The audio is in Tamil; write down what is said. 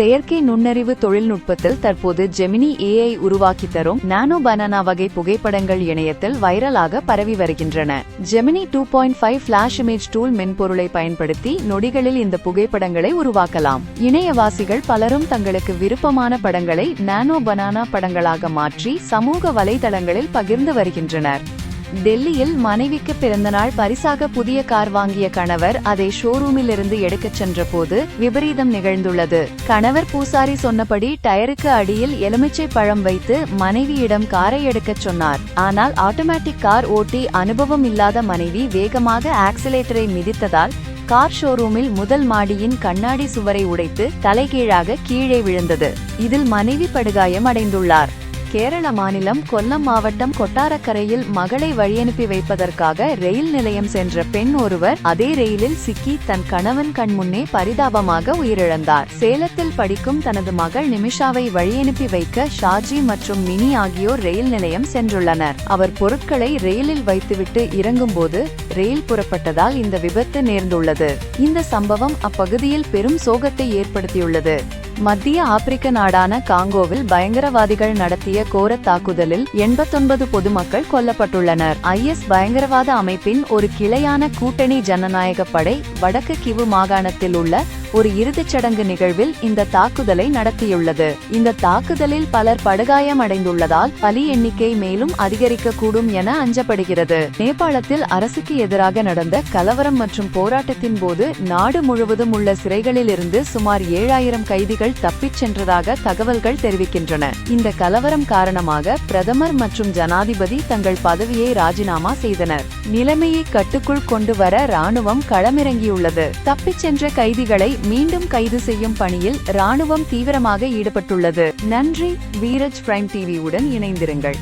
செயற்கை நுண்ணறிவு தொழில்நுட்பத்தில் தற்போது ஜெமினி ஏஐ உருவாக்கி தரும் நானோ பனானா வகை புகைப்படங்கள் இணையத்தில் வைரலாக பரவி வருகின்றன. Gemini two point five flash image tool மென்பொருளை பயன்படுத்தி நொடிகளில் இந்த புகைப்படங்களை உருவாக்கலாம். இணையவாசிகள் பலரும் தங்களுக்கு விருப்பமான படங்களை நானோ பனானா படங்களாக மாற்றி சமூக வலைதளங்களில் பகிர்ந்து வருகின்றனர். டெல்லியில் மனைவிக்கு பிறந்தநாள் பரிசாக புதிய கார் வாங்கிய கணவர் அதை ஷோரூமில் இருந்து எடுக்கச் சென்றபோது விபரீதம் நிகழ்ந்துள்ளது. கணவர் பூசாரி சொன்னபடி டயருக்கு அடியில் எலுமிச்சை பழம் வைத்து மனைவியிடம் காரை எடுக்கச் சொன்னார். ஆனால் ஆட்டோமேட்டிக் கார் ஓட்டி அனுபவம் இல்லாத மனைவி வேகமாக ஆக்சிலேட்டரை மிதித்ததால் கார் ஷோரூமில் முதல் மாடியின் கண்ணாடி சுவரை உடைத்து தலைகீழாக கீழே விழுந்தது. இதில் மனைவி படுகாயம் அடைந்துள்ளார் கேரள மாநிலம் கொல்லம் மாவட்டம் கொட்டாரக்கரையில் மகளை வழியனுப்பி வைப்பதற்காக ரயில் நிலையம் சென்ற பெண் ஒருவர் அதே ரயிலில் சிக்கி தன் கணவன் கண் முன்னே பரிதாபமாக உயிரிழந்தார். சேலத்தில் படிக்கும் தனது மகள் நிமிஷாவை வழியனுப்பி வைக்க ஷாஜி மற்றும் மினி ஆகியோர் ரயில் நிலையம் சென்றுள்ளனர். அவர் பொருட்களை ரயிலில் வைத்துவிட்டு இறங்கும்போது ரயில் புறப்பட்டதால் இந்த விபத்து நேர்ந்துள்ளது. இந்த சம்பவம் அப்பகுதியில் பெரும் சோகத்தை ஏற்படுத்தியுள்ளது. மத்திய ஆப்பிரிக்க நாடான காங்கோவில் பயங்கரவாதிகள் நடத்திய கோர தாக்குதலில் எண்பத்தொன்பது பொதுமக்கள் கொல்லப்பட்டுள்ளனர். ஐஎஸ் பயங்கரவாத அமைப்பின் ஒரு கிளையான கூட்டணி ஜனநாயக படை வடக்கு கிவு மாகாணத்தில் உள்ள ஒரு இறுதிச் சடங்கு நிகழ்வில் இந்த தாக்குதலை நடத்தியுள்ளது. இந்த தாக்குதலில் பலர் படுகாயம் அடைந்துள்ளதால் பலி எண்ணிக்கை மேலும் அதிகரிக்கக்கூடும் என அஞ்சப்படுகிறது. நேபாளத்தில் அரசுக்கு எதிராக நடந்த கலவரம் மற்றும் போராட்டத்தின் போது நாடு முழுவதும் உள்ள சிறைகளில் இருந்து சுமார் ஏழாயிரம் கைதிகள் தப்பிச் சென்றதாக தகவல்கள் தெரிவிக்கின்றன. இந்த கலவரம் காரணமாக பிரதமர் மற்றும் ஜனாதிபதி தங்கள் பதவியை ராஜினாமா செய்தனர். நிலைமையை கட்டுக்குள் கொண்டு வர ராணுவம் களமிறங்கியுள்ளது. தப்பிச் சென்ற கைதிகளை மீண்டும் கைது செய்யும் பணியில் ராணுவம் தீவிரமாக ஈடுபட்டுள்ளது. நன்றி வீரஜ் பிரைம் டிவியுடன் இணைந்திருங்கள்.